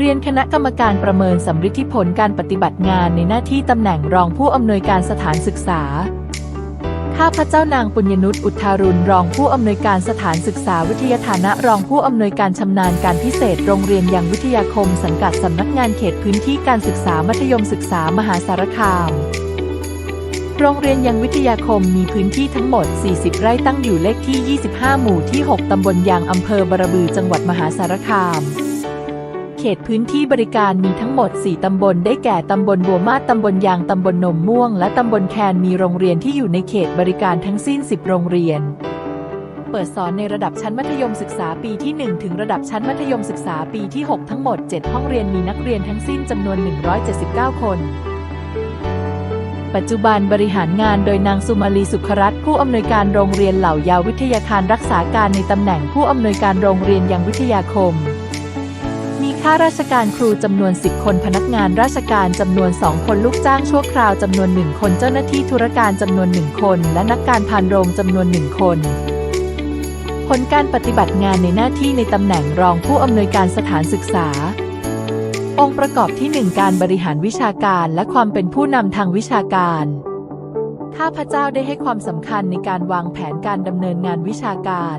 เรียนคณะกรรมการประเมินสำฤทธิผลการปฏิบัติงานในหน้าที่ตำแหน่งรองผู้อำนวยการสถานศึกษา ข้าพเจ้านางปุญญนุชอุทารุณรองผู้อำนวยการสถานศึกษาวิทยาฐานะรองผู้อำนวยการชำนาญการพิเศษโรงเรียนยังวิทยาคมสังกัดสำนักงานเขตพื้นที่การศึกษามัธยมศึกษามหาสารคามโรงเรียนยังวิทยาคมมีพื้นที่ทั้งหมด 40 ไร่ตั้งอยู่เลขที่ 25 หมู่ที่ 6 ตำบลยางอำเภอบรบือ จังหวัดมหาสารคาม เขตพื้นที่บริการมีทั้งหมด 4 ตำบล ได้แก่ ตำบลบัวมาศตำบลยาง ตำบลนมม่วง และตำบลแคน มีโรงเรียนที่อยู่ในเขตบริการทั้งสิ้น 10 โรงเรียน เปิดสอนในระดับชั้นมัธยมศึกษาปีที่ 1 ถึงระดับชั้นมัธยมศึกษาปีที่ 6 ทั้งหมด 7 ห้องเรียน มีนักเรียนทั้งสิ้นจำนวน 179 คนปัจจุบันบริหารงานโดยนางสุมาลีสุขรัตน์ผู้อำนวยการโรงเรียนเหล่ายาววิทยาคารรักษาการในตำแหน่งผู้อำนวยการโรงเรียนยังวิทยาคม ข้าราชการครูจำนวน 10 คน พนักงานราชการจำนวน 2 คน ลูกจ้างชั่วคราวจำนวน 1 คน เจ้าหน้าที่ธุรการจำนวน 1 คน และนักการพานโรงจำนวน 1 คนผลการปฏิบัติงานในหน้าที่ในตำแหน่งรองผู้อำนวยการสถานศึกษา องค์ประกอบที่ 1 การบริหารวิชาการและความเป็นผู้นำทางวิชาการข้าพเจ้าได้ให้ความสำคัญในการวางแผนการดำเนินงานวิชาการ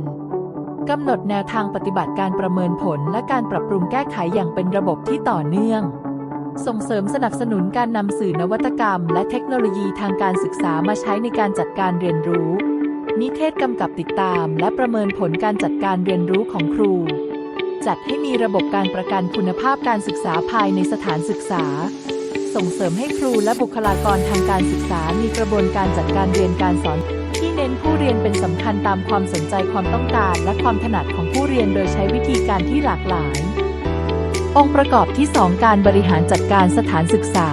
กำหนดแนวทางปฏิบัติการประเมินผลและการปรับปรุงแก้ไขอย่างเป็นระบบที่ต่อเนื่อง ส่งเสริมสนับสนุนการนำสื่อนวัตกรรม และเทคโนโลยีทางการศึกษามาใช้ในการจัดการเรียนรู้ นิเทศกำกับติดตาม และประเมินผลการจัดการเรียนรู้ของครู จัดให้มีระบบการประกันคุณภาพการศึกษาภายในสถานศึกษา ส่งเสริมให้ครูและบุคลากรทางการศึกษา มีกระบวนการจัดการเรียนการสอน ที่เน้นผู้เรียนเป็นสำคัญตามความสนใจความต้องการ และความถนัดของผู้เรียนโดยใช้วิธีการที่หลากหลาย องค์ประกอบที่ 2 การบริหารจัดการสถานศึกษา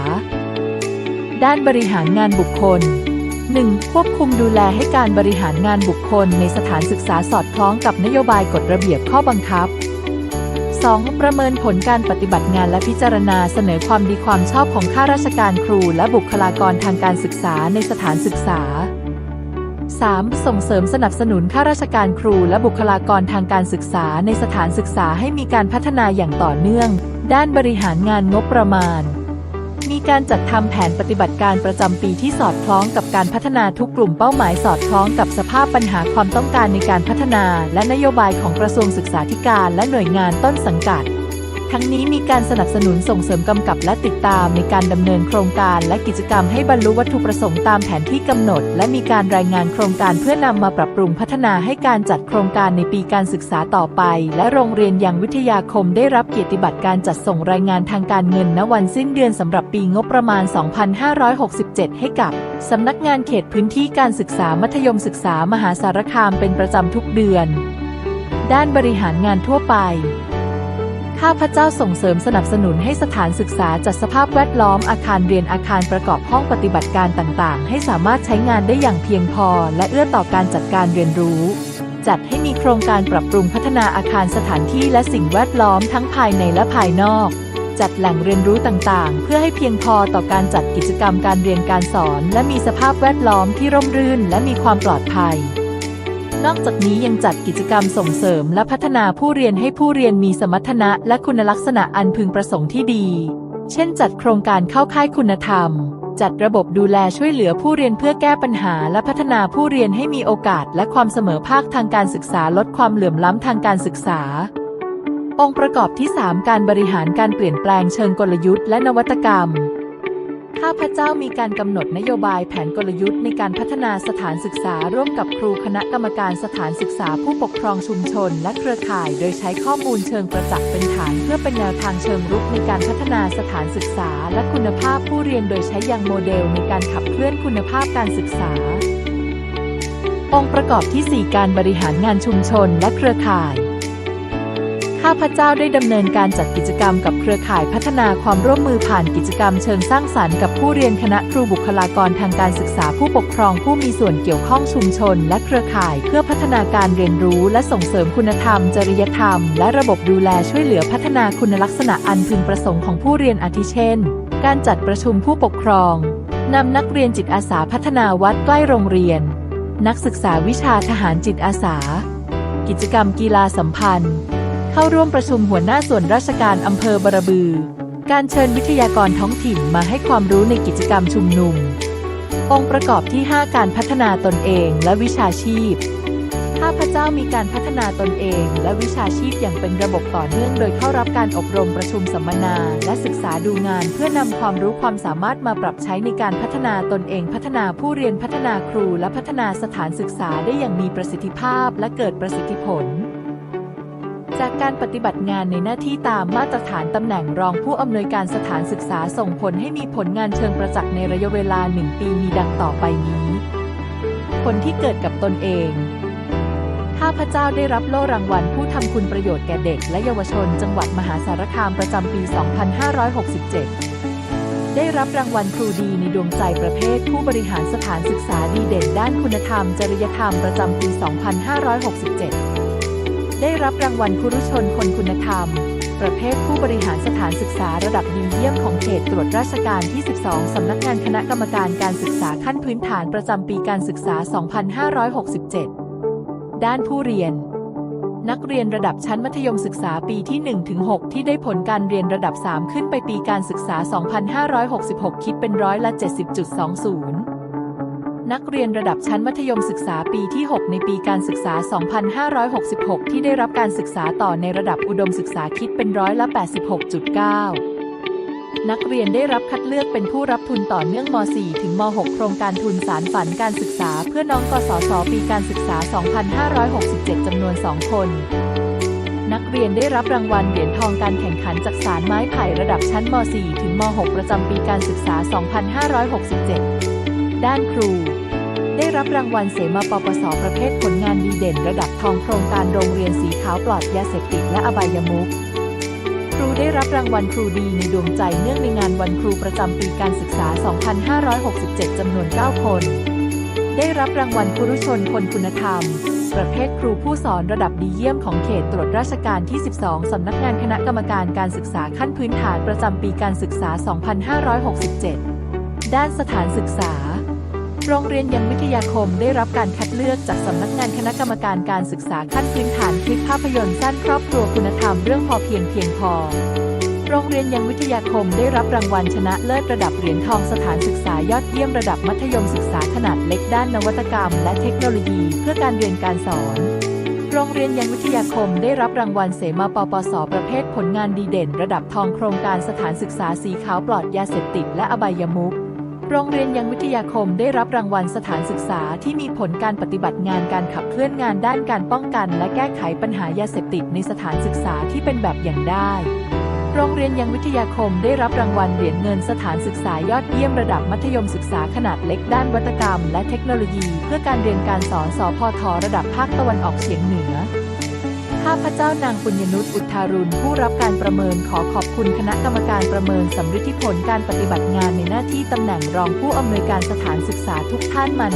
ด้านบริหารงานบุคคล 1. ควบคุมดูแลให้การบริหารงานบุคคลในสถานศึกษาสอดคล้องกับนโยบายกฎระเบียบข้อบังคับ 2. ประเมินผลการปฏิบัติงานและพิจารณาเสนอความดีความชอบของข้าราชการครูและบุคลากรทางการศึกษาในสถานศึกษา 3. ส่งเสริมสนับสนุนข้าราชการครูและบุคลากรทางการศึกษาในสถานศึกษาให้มีการพัฒนาอย่างต่อเนื่อง ด้านบริหารงานงบประมาณ มีการจัดทำแผนปฏิบัติการประจำปีที่สอดคล้องกับการพัฒนาทุกกลุ่มเป้าหมายสอดคล้องกับสภาพปัญหาความต้องการในการพัฒนา และนโยบายของกระทรวงศึกษาธิการและหน่วยงานต้นสังกัด ทั้งนี้มีการสนับสนุนส่งเสริมกำกับและติดตามในการดำเนินโครงการและกิจกรรมให้บรรลุวัตถุประสงค์ตามแผนที่กำหนด และมีการรายงานโครงการเพื่อนำมาปรับปรุงพัฒนาให้การจัดโครงการในปีการศึกษาต่อไป และโรงเรียนยังวิทยาคมได้รับเกียรติบัตรการจัดส่งรายงานทางการเงินณวันสิ้นเดือนสำหรับปีงบประมาณ 2567 ให้กับสำนักงานเขตพื้นที่การศึกษามัธยมศึกษามหาสารคามเป็นประจำทุกเดือน ด้านบริหารงานทั่วไป ข้าพเจ้าส่งเสริมสนับสนุนให้สถานศึกษาจัดสภาพแวดล้อมอาคารเรียนอาคารประกอบห้องปฏิบัติการต่างๆ ให้สามารถใช้งานได้อย่างเพียงพอ และเอื้อต่อการจัดการเรียนรู้ จัดให้มีโครงการปรับปรุงพัฒนาอาคารสถานที่และสิ่งแวดล้อมทั้งภายในและภายนอก จัดแหล่งเรียนรู้ต่างๆ เพื่อให้เพียงพอต่อการจัดกิจกรรมการเรียนการสอน และมีสภาพแวดล้อมที่ร่มรื่น และมีความปลอดภัย นอกจากนี้ยังจัดกิจกรรมส่งเสริมและพัฒนาผู้เรียนให้ผู้เรียนมีสมรรถนะและคุณลักษณะอันพึงประสงค์ที่ดี เช่น จัดโครงการเข้าค่ายคุณธรรม จัดระบบดูแลช่วยเหลือผู้เรียนเพื่อแก้ปัญหาและพัฒนาผู้เรียนให้มีโอกาสและความเสมอภาคทางการศึกษาลดความเหลื่อมล้ำทางการศึกษา องค์ประกอบที่ 3 การบริหารการเปลี่ยนแปลงเชิงกลยุทธ์และนวัตกรรม ข้าพเจ้ามีการกำหนดนโยบายแผนกลยุทธ์ในการพัฒนาสถานศึกษาร่วมกับครูคณะกรรมการสถานศึกษาผู้ปกครองชุมชน และเครือข่าย โดยใช้ข้อมูลเชิงประจักษ์เป็นฐาน เพื่อเป็นแนวทางเชิงรุกในการพัฒนาสถานศึกษา และคุณภาพผู้เรียนโดยใช้ยังโมเดลในการขับเคลื่อนคุณภาพการศึกษา องค์ประกอบที่ 4 การบริหารงานชุมชน และเครือข่าย พเจ้าได้ดำเนินการจัดกิจกรรมกับเครือข่ายพัฒนาความร่วมมือผ่านกิจกรรมเชิงสร้างสรรค์กับผู้เรียนคณะครูบุคลากรทางการศึกษาผู้ปกครองผู้มีส่วนเกี่ยวข้องชุมชน และเครือข่ายเพื่อพัฒนาการเรียนรู้ และส่งเสริมคุณธรรม จริยธรรม และระบบดูแลช่วยเหลือพัฒนาคุณลักษณะอันพึงประสงค์ของผู้เรียนอาทิเช่น การจัดประชุมผู้ปกครองนำนักเรียนจิตอาสาพัฒนาวัดใกล้โรงเรียน นักศึกษาวิชาทหารจิตอาสา กิจกรรมกีฬาสัมพันธ์ เข้าร่วมประชุมหัวหน้าส่วนราชการอำเภอบรบือ การเชิญวิทยากรท้องถิ่นมาให้ความรู้ในกิจกรรมชุมนุม องค์ประกอบที่ 5 การพัฒนาตนเองและวิชาชีพข้าพเจ้ามีการพัฒนาตนเองและวิชาชีพอย่างเป็นระบบต่อเนื่อง โดยเข้ารับการอบรมประชุมสัมมนา และศึกษาดูงาน เพื่อนำความรู้ความสามารถมาปรับใช้ในการพัฒนาตนเอง พัฒนาผู้เรียนพัฒนาครู และพัฒนาสถานศึกษาได้อย่างมีประสิทธิภาพและเกิดประสิทธิผล จากการปฏิบัติงานในหน้าที่ตามมาตรฐานตำแหน่งรองผู้อำนวยการสถานศึกษาส่งผลให้มีผลงานเชิงประจักษ์ในระยะเวลาหนึ่งปีมีดังต่อไปนี้ ผลที่เกิดกับตนเองข้าพเจ้าได้รับโล่รางวัลผู้ทำคุณประโยชน์แก่เด็กและเยาวชน จังหวัดมหาสารคามประจำปี 2567 ได้รับรางวัลครูดีในดวงใจประเภท ผู้บริหารสถานศึกษาดีเด่นด้านคุณธรรม จริยธรรมประจำปี 2567 ได้รับรางวัลครุชนคนคุณธรรม ประเภทผู้บริหารสถานศึกษาระดับดีเยี่ยมของเขตตรวจราชการที่ 12 สำนักงานคณะกรรมการการศึกษาขั้นพื้นฐานประจำปีการศึกษา 2567 ด้านผู้เรียน นักเรียนระดับชั้นมัธยมศึกษาปีที่ 1-6 ที่ได้ผลการเรียนระดับ 3 ขึ้นไปปีการศึกษา 2566 คิดเป็นร้อยละ 70.20 นักเรียนระดับชั้นมัธยมศึกษาปีที่ 6 ในปีการศึกษา 2566 ที่ได้รับการศึกษาต่อในระดับอุดมศึกษาคิดเป็นร้อยละ 86.9 นักเรียนได้รับคัดเลือกเป็นผู้รับทุนต่อเนื่องม .4 ถึงม .6 โครงการทุนสารฝันการศึกษา เพื่อน้องกศศปีการศึกษา 2567 จำนวน 2 คนนักเรียนได้รับรางวัลเหรียญทองการแข่งขันจากสารไม้ไผ่ระดับชั้นม .4 ถึงม .6 ประจำปีการศึกษา 2567 ด้านครู ได้รับรางวัลเสมาปปสประเภทผลงานดีเด่นระดับทองโครงการโรงเรียนสีขาวปลอดยาเสพติดและอบายมุขครูได้รับรางวัลครูดีในดวงใจเนื่องในงานวันครูประจำปีการศึกษา 2567 จำนวน 9 คน ได้รับรางวัลครุชนคนคุณธรรม ประเภทครูผู้สอนระดับดีเยี่ยมของเขตตรวจราชการที่ 12 สำนักงานคณะกรรมการการศึกษาขั้นพื้นฐานประจำปีการศึกษา 2567 ด้านสถานศึกษา โรงเรียนยังวิทยาคมได้รับการคัดเลือกจากสำนักงานคณะกรรมการการศึกษาขั้นพื้นฐานคลิปภาพยนตร์สั้นครอบครัวคุณธรรมเรื่องพอเพียงเพียงพอ โรงเรียนยังวิทยาคมได้รับรางวัลชนะเลิศระดับเหรียญทองสถานศึกษายอดเยี่ยมระดับมัธยมศึกษาขนาดเล็กด้านนวัตกรรม และเทคโนโลยีเพื่อการเรียนการสอนโรงเรียนยังวิทยาคมได้รับรางวัลเสมาปปส ประเภทผลงานดีเด่น ระดับทองโครงการสถานศึกษาสีขาวปลอดยาเสพติดและอบายมุข โรงเรียนยังวิทยาคมได้รับรางวัลสถานศึกษาที่มีผลการปฏิบัติงานการขับเคลื่อนงานด้านการป้องกัน และแก้ไขปัญหายาเสพติดในสถานศึกษาที่เป็นแบบอย่างได้ โรงเรียนยังวิทยาคมได้รับรางวัลเหรียญเงินสถานศึกษายอดเยี่ยมระดับมัธยมศึกษาขนาดเล็กด้านวัตกรรม และเทคโนโลยี เพื่อการเรียนการสอนสพทระดับภาคตะวันออกเฉียงเหนือ ข้าพเจ้านางปุญญนุชอุทธารุณผู้รับการประเมินขอขอบคุณคณะกรรมการประเมินสำฤทธิผลการปฏิบัติงานในหน้าที่ตำแหน่งรองผู้อำนวยการสถานศึกษาทุกท่านมาณ